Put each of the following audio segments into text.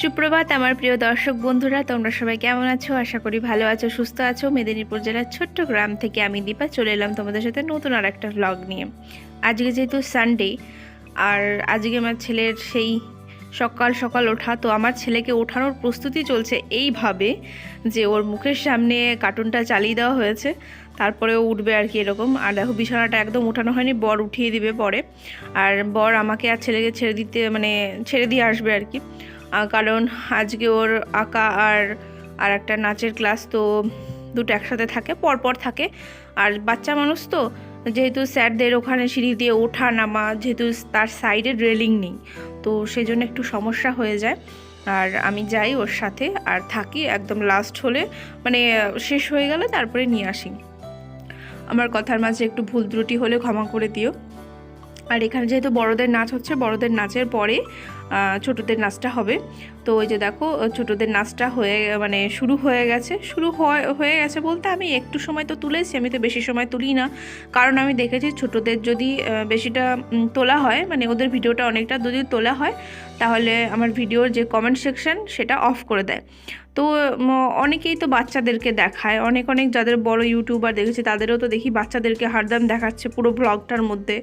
সুপ্রভাত, আমার প্রিয় দর্শক বন্ধুরা, তোমরা সবাই কেমন আছো? আশা করি ভালো আছো, সুস্থ আছো। মেদিনীপুর জেলার ছোট্ট গ্রাম থেকে আমি দীপা চলে এলাম তোমাদের সাথে নতুন আর একটা ব্লগ নিয়ে। আজকে যেহেতু সানডে আর আজকে আমার ছেলের সেই সকাল সকাল ওঠা, তো আমার ছেলেকে ওঠানোর প্রস্তুতি চলছে এইভাবে যে ওর মুখের সামনে কার্টুনটা চালিয়ে দেওয়া হয়েছে। তারপরে ও উঠবে আর কি এরকম। আর দেখো, বিছানাটা একদম উঠানো হয়নি, বর উঠিয়ে দিবে পরে। আর বর আমাকে আর ছেলেকে ছেড়ে দিতে মানে ছেড়ে দিয়ে আসবে আর কি। কারণ আজকে ওর আঁকা আর আর একটা নাচের ক্লাস তো দুটো একসাথে থাকে, পরপর থাকে। আর বাচ্চা মানুষ তো, যেহেতু স্যারদের ওখানে সিঁড়ি দিয়ে ওঠা নামা, যেহেতু তার সাইডে রেলিং নেই, তো সেই জন্য একটু সমস্যা হয়ে যায়। আর আমি যাই ওর সাথে আর থাকি একদম লাস্ট হলে মানে শেষ হয়ে গেলে তারপরে নিয়ে আসি। আমার কথার মাঝে একটু ভুল ত্রুটি হলে ক্ষমা করে দিও। আর এখানে যেহেতু বড়দের নাচ হচ্ছে, বড়দের নাচের পরে ছোটদের নাচটা হবে। তো ওই যে দেখো ছোটদের নাচটা হয়ে মানে শুরু হয়ে গেছে। শুরু হয় গেছে বলতে আমি একটু সময় তো তুলেছি, আমি তো বেশি সময় তুলি না। কারণ আমি দেখেছি ছোটদের যদি বেশিটা তোলা হয় মানে ওদের ভিডিওটা অনেকটা যদি তোলা হয়, তাহলে আমার ভিডিওর যে কমেন্ট সেকশন সেটা অফ করে দেয়। তো অনেকেই তো বাচ্চাদেরকে দেখায়, অনেক অনেক যাদের বড় ইউটিউবার দেখেছি, তাদেরও তো দেখি বাচ্চাদেরকে হারদাম দেখাচ্ছে পুরো ব্লগটার মধ্যে।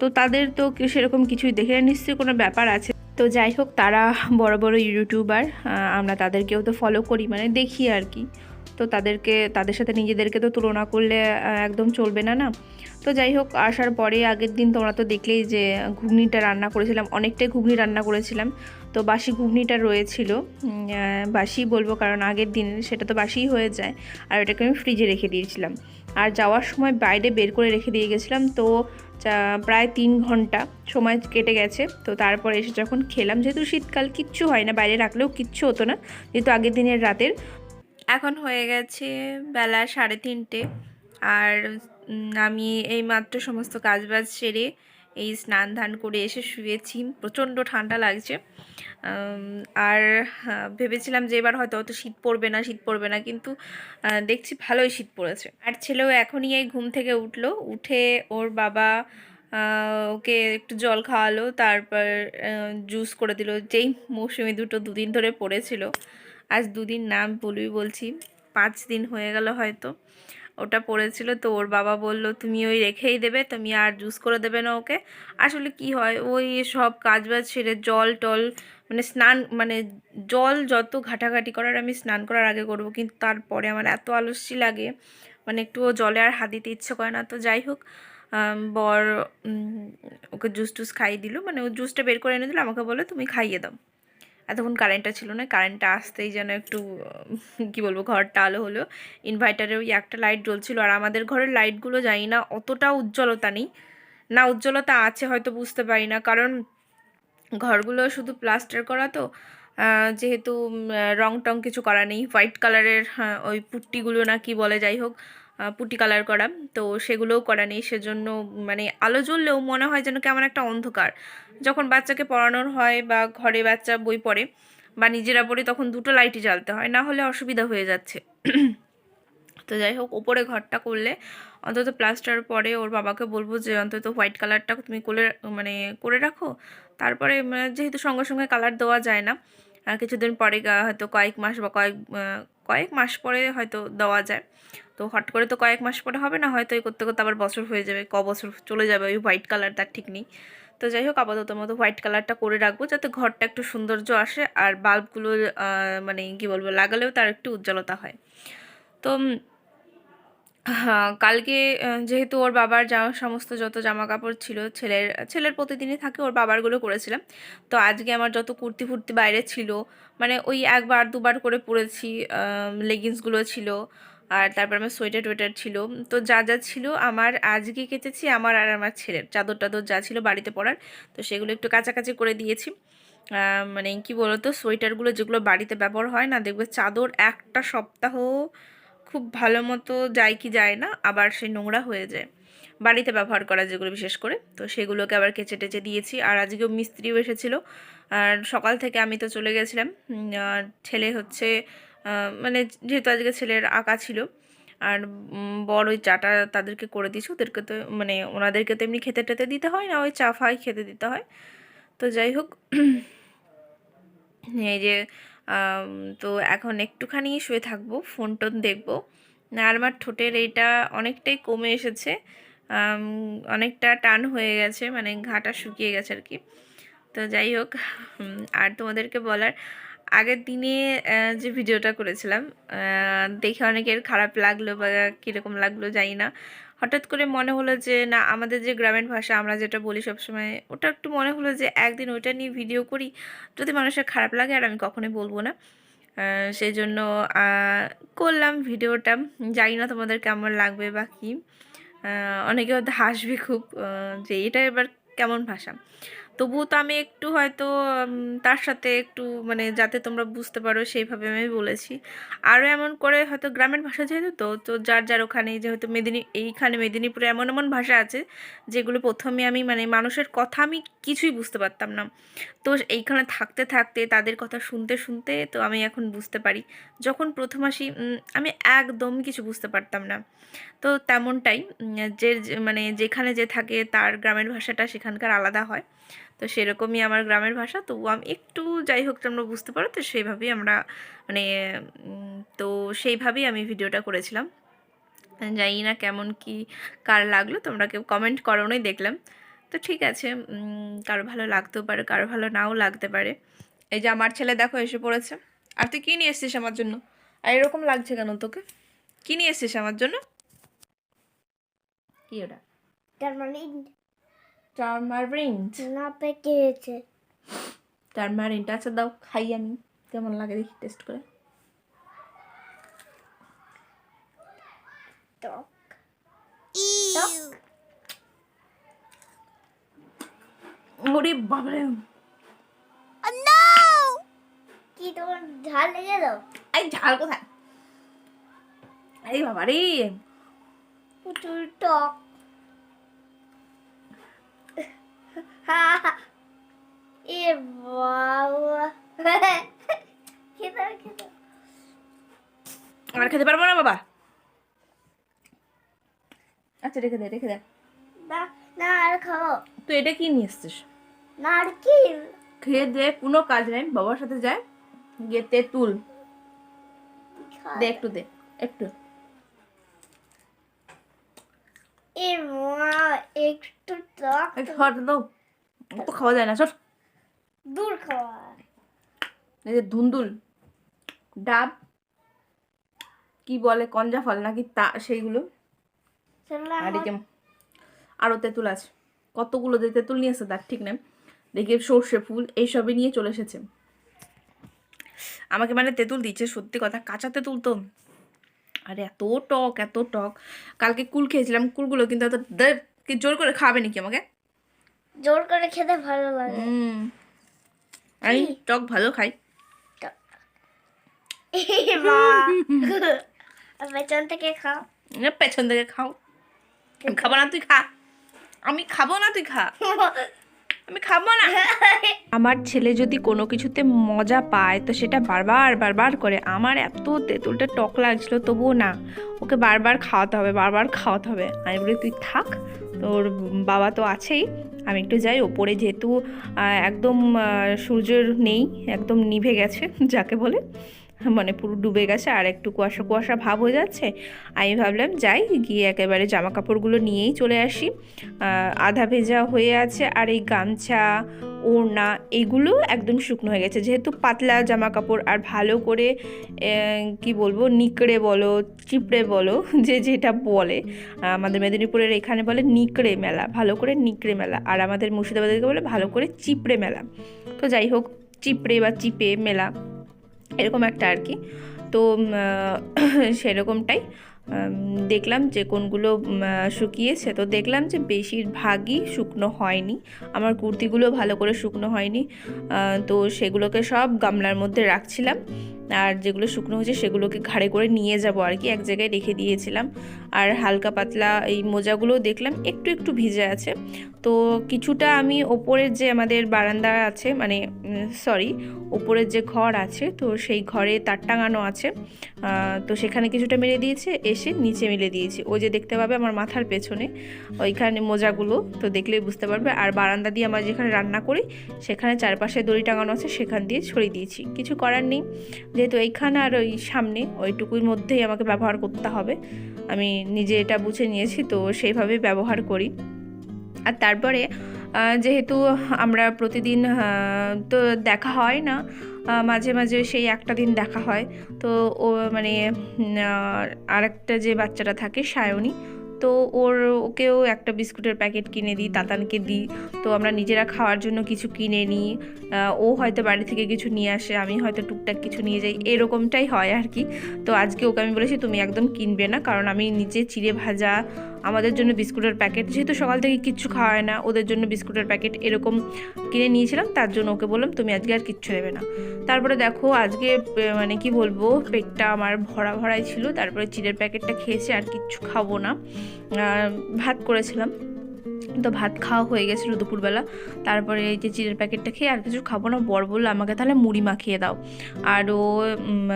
তো তাদের তো সেরকম কিছুই দেখে নিশ্চয়ই কোনো ব্যাপার আছে। তো যাই হোক, তারা বড় বড় ইউটিউবার আমরা তাদেরকেও তো ফলো করি মানে দেখি আর কি। তো তাদেরকে, তাদের সাথে নিজেদেরকে তো তুলনা করলে একদম চলবে না না। তো যাই হোক, আসার পরে আগের দিন তোমরা তো দেখলেই যে ঘুগনিটা রান্না করেছিলাম, অনেকটাই ঘুগনি রান্না করেছিলাম। তো বাসি ঘুগনিটা রয়েছিল। বাসি বলব কারণ আগের দিন সেটা তো বাসিই হয়ে যায়। আর ওটাকে আমি ফ্রিজে রেখে দিয়েছিলাম। আর যাওয়ার সময় বাইরে বের করে রেখে দিয়ে গেছিলাম। তো প্রায় তিন ঘণ্টা সময় কেটে গেছে। তো তারপরে এসে যখন খেলাম, যেহেতু শীতকাল কিচ্ছু হয় না, বাইরে রাখলেও কিচ্ছু হতো না, যেহেতু আগের দিনের রাতের। এখন হয়ে গেছে বেলা সাড়ে তিনটে। আর আমি এই মাত্র সমস্ত কাজবাজ সেরে এই স্নান ধান করে এসে শুয়েছি। প্রচণ্ড ঠান্ডা লাগছে। আর ভেবেছিলাম যে এবার হয়তো অত শীত পড়বে না, শীত পড়বে না, কিন্তু দেখছি ভালোই শীত পড়েছে। আর ছেলেও এখনই এই ঘুম থেকে উঠল। উঠে ওর বাবা ওকে একটু জল খাওয়ালো, তারপর জুস করে দিল। যেই মৌসুমি দুটো দুদিন ধরে পড়েছিল, আজ দুদিন নাম বলবি বলছি, পাঁচ দিন হয়ে গেল হয়তো। ওটা পড়েছিল তো ওর বাবা বলল, তুমি ওই রেখেই দেবে, তুমি আর জুস করে দেবে না ওকে। আসলে কি হয়, ওই সব কাজ বাজ ছেড়ে জল টল মানে স্নান মানে জল যত ঘাটাঘাটি করার আমি স্নান করার আগে করব, কিন্তু তারপরে আমার এত আলস্যি লাগে মানে একটুও জলে আর হাত দিতে ইচ্ছে করে না। তো যাই হোক বর ওকে জুস টুস খাইয়ে দিল মানে ও জুসটা বের করে এনে দিল, আমাকে বলে তুমি খাইয়ে দাও। এতক্ষণ কারেন্টটা ছিল না কারেন্টটা আসতেই যেন একটু কি বলব, ঘরটা আলো হলো। ইনভার্টারে ওই একটা লাইট জ্বলছিল, আর আমাদের ঘরের লাইটগুলো জানি না অতটা উজ্জ্বলতা নেই। না উজ্জ্বলতা আছে হয়তো বুঝতে পারি না, কারণ ঘরগুলো শুধু প্লাস্টার করা তো যেহেতু রং টং কিছু করা নেই হোয়াইট কালারের ওই পুট্টিগুলো না কি বলে যাই হোক পুট্টি কালার করা। তো সেগুলোও করা নেই, সেজন্য মানে আলো জ্বললেও মনে হয় যেন কেমন একটা অন্ধকার। যখন বাচ্চাকে পড়ানোর হয় বা ঘরে বাচ্চা বই পড়ে বা নিজেরা পড়ে, তখন দুটো লাইটই জ্বালতে হয়, না হলে অসুবিধা হয়ে যাচ্ছে। তো যাই হোক, ওপরে ঘরটা করলে অন্তত প্লাস্টার পরে ওর বাবাকে বলব যে, অন্তত হোয়াইট কালারটা তুমি করে মানে করে রাখো। তারপরে যেহেতু সঙ্গে সঙ্গে কালার দেওয়া যায় না কিছুদিন পরে হয়তো কয়েক মাস বা কয়েক কয়েক মাস পরে হয়তো দেওয়া যায়। তো হট করে তো কয়েক মাস পরে হবে না, হয়তো এই করতে করতে আবার বছর হয়ে যাবে, ক বছর চলে যাবে ওই হোয়াইট কালার তার ঠিক নেই। তো যাই হোক, আপাতত মতো হোয়াইট কালারটা করে রাখব যাতে ঘরটা একটু সৌন্দর্য আসে আর বাল্বগুলো মানে কি বলব, লাগালেও তার একটু উজ্জ্বলতা হয়। তো হ্যাঁ কালকে যেহেতু ওর বাবার যা সমস্ত যত জামা কাপড় ছিল ছেলের ছেলের প্রতিদিনই থাকে, ওর বাবারগুলো করেছিলাম। তো আজকে আমার যত কুর্তি ফুর্তি বাইরে ছিল মানে ওই একবার দুবার করে পরেছি লেগিংসগুলো ছিল আর তারপর আমার সোয়েটার টোয়েটার ছিল। তো যা যা ছিল আমার আজকে কেচেছি আমার আর আমার ছেলের। চাদর টাদর যা ছিল বাড়িতে পরার, তো সেগুলো একটু কাছাকাছি করে দিয়েছি। মানে কি বলতো, সোয়েটারগুলো যেগুলো বাড়িতে ব্যবহার হয় না, দেখবে চাদর একটা সপ্তাহ খুব ভালো মতো যায় কি যায় না, আবার সে নোংরা হয়ে যায়। বাড়িতে ব্যবহার করা যেগুলো বিশেষ করে, তো সেগুলোকে আবার কেচে টেচে দিয়েছি। আর আজকেও মিস্ত্রিও এসেছিল। আর সকাল থেকে আমি তো চলে গেছিলাম। ছেলে হচ্ছে মানে যেহেতু আজকে ছেলের আঁকা ছিল, আর বড় ওই চাটা তাদেরকে করে দিয়েছি, ওদেরকে তো মানে ওনাদেরকে তো এমনি খেতে টেতে দিতে হয় না, ওই চা ফাই খেতে দিতে হয়। তো যাই হোক, এই যে তো এখন একটুখানি শুয়ে থাকব, ফোন টোন দেখব। আর আমার ঠোঁটের এইটা অনেকটাই কমে এসেছে অনেকটা টান হয়ে গেছে মানে ঘাটা শুকিয়ে গেছে আর কি। তো যাই হোক আর তোমাদেরকে বলার আগের দিনে যে ভিডিওটা করেছিলাম দেখে অনেকের খারাপ লাগল বা কীরকম লাগল জানি না। হঠাৎ করে মনে হলো যে, না, আমাদের যে গ্রামের ভাষা, আমরা যেটা বলি সবসময়, ওটা একটু মনে হলো যে, একদিন ওইটা নিয়ে ভিডিও করি, যদি মানুষের খারাপ লাগে আর আমি কখনোই বলব না। সেই জন্য করলাম ভিডিওটা। জানি না তোমাদের কেমন লাগবে বা কী। অনেকে হয়তো হাসবে খুব যে এটা এবার কেমন ভাষা। তবুও তো আমি একটু হয়তো তার সাথে একটু মানে যাতে তোমরা বুঝতে পারো সেইভাবে আমি বলেছি। আরও এমন করে হয়তো গ্রামের ভাষা যেহেতু তো তো যার যার ওখানে যেহেতু মেদিনী, এইখানে মেদিনীপুরে এমন এমন ভাষা আছে যেগুলো প্রথমে আমি মানে মানুষের কথা আমি কিছুই বুঝতে পারতাম না। তো এইখানে থাকতে থাকতে, তাদের কথা শুনতে শুনতে তো আমি এখন বুঝতে পারি। যখন প্রথম আসি আমি একদম কিছু বুঝতে পারতাম না। তো তেমনটাই যে মানে যেখানে যে থাকে তার গ্রামের ভাষাটা সেখানকার আলাদা হয়। তো সেরকমই আমার গ্রামের ভাষা। তবু আমি একটু যাই হোক তোমরা বুঝতে পারো তো সেইভাবেই আমরা মানে তো সেইভাবেই আমি ভিডিওটা করেছিলাম। জানি না কেমন কি কার লাগল তোমরা কেউ কমেন্ট করোনই দেখলাম। তো ঠিক আছে কারও ভালো লাগতেও পারে কারও ভালো নাও লাগতে পারে। এই যে আমার ছেলে দেখো এসে পড়েছে। আর তুই কী নিয়ে এসছিস আমার জন্য? আর এরকম লাগছে কেন তোকে? কী নিয়ে এসছিস আমার জন্য? কি ওটা? না পেকে গেছে আচ্ছা দাও খাই আমি। কেমন লাগে দেখি টেস্ট করে। টক ওরে বাবারে। কি তোমার ঝাল লেগে ঝাল কোথায়? আরে বাবারে। প্রচুর টক এ বাবা। খেতে খেতে আর খেতে পারব না বাবা? আচ্ছা রেখে দে রেখে দে। না না আর খাও তুই এটা কি নিয়ে এসছিস? নারকেল। খেয়ে দে কোনো কাজ নেই। বাবার সাথে যায় গিয়ে তেঁতুল দে একটু দে একটু। একটু টক দাও। তো খাওয়া যায় না সব দূর খাওয়া। এই যে ধুন্দুল ডাব কি বলে কঞ্জা ফল নাকি তা সেইগুলো। আর আরও তেঁতুল আছে। কতগুলো যে তেঁতুল নিয়ে এসেছে তার ঠিক নেই। দেখি সর্ষে ফুল এইসবই নিয়ে চলে এসেছে। আমাকে মানে তেঁতুল দিচ্ছে সত্যি কথা কাঁচা তেঁতুল তো। আরে এত টক এত টক। কালকে কুল খেয়েছিলাম কুলগুলো কিন্তু এত দে- কি জোর করে খাবে নাকি আমাকে? জোর করে খেতে ভালো লাগে। হুম। আমি টক ভালো খাই। পেছন থেকে খাও। পেছন থেকে খাও। খাব না তুই খা। আমি খাব না তুই খা। আমি খাব না। আমার ছেলে যদি কোনো কিছুতে মজা পায় তো সেটা বারবার বারবার করে। আমার এত তেঁতুলটা টক লাগছিল তবুও না। ওকে বারবার খাওয়াতে হবে বারবার খাওয়াতে হবে। আমি বলি তুই থাক তোর বাবা তো আছেই, আমি একটু যাই, ওপরে যেহেতু একদম সূর্যের নেই, একদম নিভে গেছে, যাকে বলে। মানে পুরো ডুবে গেছে, আর একটু কুয়াশা কুয়াশা ভাব হয়ে যাচ্ছে। আমি ভাবলাম, যাই, গিয়ে একেবারে জামা কাপড়গুলো নিয়েই চলে আসি। আধা ভেজা হয়ে আছে, আর এই গামছা, ওড়না, এগুলো একদম শুকনো হয়ে গেছে। যেহেতু পাতলা জামা কাপড় আর ভালো করে কি বলব, নিকড়ে বলো, চিপড়ে বলো, যে যেটা বলে। আমাদের মেদিনীপুরের এখানে বলে নিকড়ে মেলা, ভালো করে নিকড়ে মেলা। আর আমাদের মুর্শিদাবাদেরকে বলে ভালো করে চিপড়ে মেলা। তো যাই হোক, চিপড়ে বা চিপে মেলা। এরকম একটা আর কি। তো সেরকমটাই দেখলাম যে কোনগুলো শুকিয়েছে। তো দেখলাম যে বেশিরভাগই শুকনো হয়নি। আমার কুর্তিগুলো ভালো করে শুকনো হয়নি। তো সেগুলোকে সব গামলার মধ্যে রাখছিলাম। আর যেগুলো শুকনো হয়েছে সেগুলোকে ঘাড়ে করে নিয়ে যাব আর কি। এক জায়গায় রেখে দিয়েছিলাম। আর হালকা পাতলা এই মোজাগুলো দেখলাম, একটু একটু ভিজে আছে। তো কিছুটা আমি ওপরের যে আমাদের বারান্দা আছে মানে সরি ওপরের যে ঘর আছে, তো সেই ঘরে তার টাঙানো আছে। তো সেখানে কিছুটা মেরে দিয়েছে, এসে নিচে মেলে দিয়েছি। ওই যে দেখতে পাবে আমার মাথার পেছনে ওইখানে মোজাগুলো, তো দেখলেই বুঝতে পারবে। আর বারান্দা দিয়ে আমরা যেখানে রান্না করি, সেখানে চারপাশে দড়ি টাঙানো আছে, সেখান দিয়ে ছড়িয়ে দিয়েছি। কিছু করার নেই। যেহেতু এইখানে আর ওই সামনে, ওইটুকুর মধ্যেই আমাকে ব্যবহার করতে হবে। আমি নিজে এটা বুঝে নিয়েছি, তো সেইভাবে ব্যবহার করি। আর তারপরে যেহেতু আমরা প্রতিদিন তো দেখা হয় না মাঝে মাঝে সেই একটা দিন দেখা হয়। তো ও মানে আর একটা যে বাচ্চাটা থাকে, সায়নী তো ওর, ওকেও একটা বিস্কুটের প্যাকেট কিনে দিই, তাতানকে দিই। তো আমরা নিজেরা খাওয়ার জন্য কিছু কিনে নিই। ও হয়তো বাড়ি থেকে কিছু নিয়ে আসে, আমি হয়তো টুকটাক কিছু নিয়ে যাই, এরকমটাই হয় আর কি। তো আজকে ওকে আমি বলেছি, তুমি একদম কিনবে না, কারণ আমি নিজে চিড়ে ভাজা আমাদের জন্য বিস্কুটের প্যাকেট। যেহেতু সকাল থেকে কিচ্ছু খাওয়ায় না, ওদের জন্য বিস্কুটের প্যাকেট এরকম কিনে নিয়েছিলাম, তার জন্য ওকে বললাম, তুমি আজকে আর কিচ্ছু নেবে না। তারপরে দেখো, আজকে মানে কি বলব, পেটটা আমার ভরা ভরাই ছিল, তারপরে চিড়ের প্যাকেটটা খেয়েছি, আর কিচ্ছু খাব না। ভাত করেছিলাম। তো ভাত খাওয়া হয়ে গেছিল দুপুরবেলা। তারপরে এই যে চিড়ের প্যাকেটটা খেয়ে আর কিছু খাব না, বর বলল আমাকে তাহলে মুড়ি মাখিয়ে দাও। আর ও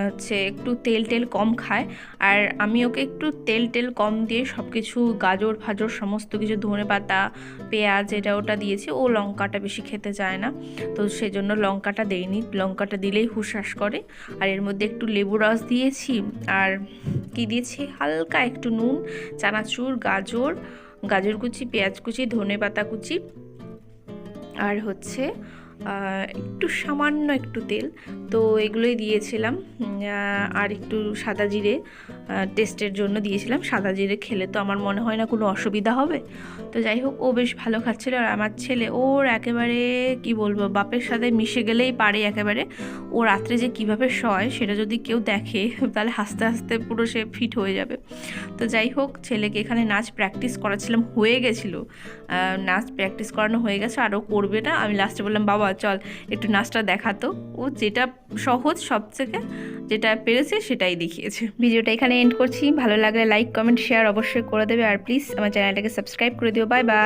হচ্ছে একটু তেল টেল কম খায়। আর আমি ওকে একটু তেল টেল কম দিয়ে সব কিছু গাজর, ফাজর, সমস্ত কিছু ধনে পাতা, পেঁয়াজ এটা ওটা দিয়েছি। ও লঙ্কাটা বেশি খেতে চায় না। তো সেজন্য লঙ্কাটা দেইনি লঙ্কাটা দিলেই হুশাস করে। আর এর মধ্যে একটু লেবু রস দিয়েছি। আর কি দিয়েছি? হালকা একটু নুন, চানাচুর, গাজর গাজর কুচি পেঁয়াজ কুচি ধনে পাতা কুচি। আর হচ্ছে একটু সামান্য একটু তেল। তো এগুলোই দিয়েছিলাম। আর একটু সাদা জিরে টেস্টের জন্য দিয়েছিলাম। সাদা জিরে খেলে তো আমার মনে হয় না কোনো অসুবিধা হবে। তো যাই হোক, ও বেশ ভালো খাচ্ছিল। আর আমার ছেলে, ওর একেবারে, কি বলব, বাপের সাথে মিশে গেলেই পারে একেবারে। ও রাত্রে যে কীভাবে শয়, সেটা যদি কেউ দেখে, তাহলে হাসতে হাসতে পুরো সে ফিট হয়ে যাবে। তো যাই হোক, ছেলেকে এখানে নাচ প্র্যাকটিস করাছিলাম হয়ে গেছিল। নাচ প্র্যাকটিস করানো হয়ে গেছে আরও করবে না। আমি লাস্টে বললাম, বাবা চল, একটু নাচটা দেখাতো। ও যেটা সহজ, সব থেকে যেটা পেরেছে সেটাই দেখিয়েছে। ভিডিওটা এখানে এন্ড করছি। ভালো লাগলে লাইক কমেন্ট শেয়ার অবশ্যই করে দেবে। আর প্লিজ আমার চ্যানেলটাকে সাবস্ক্রাইব করে দিও। Bye bye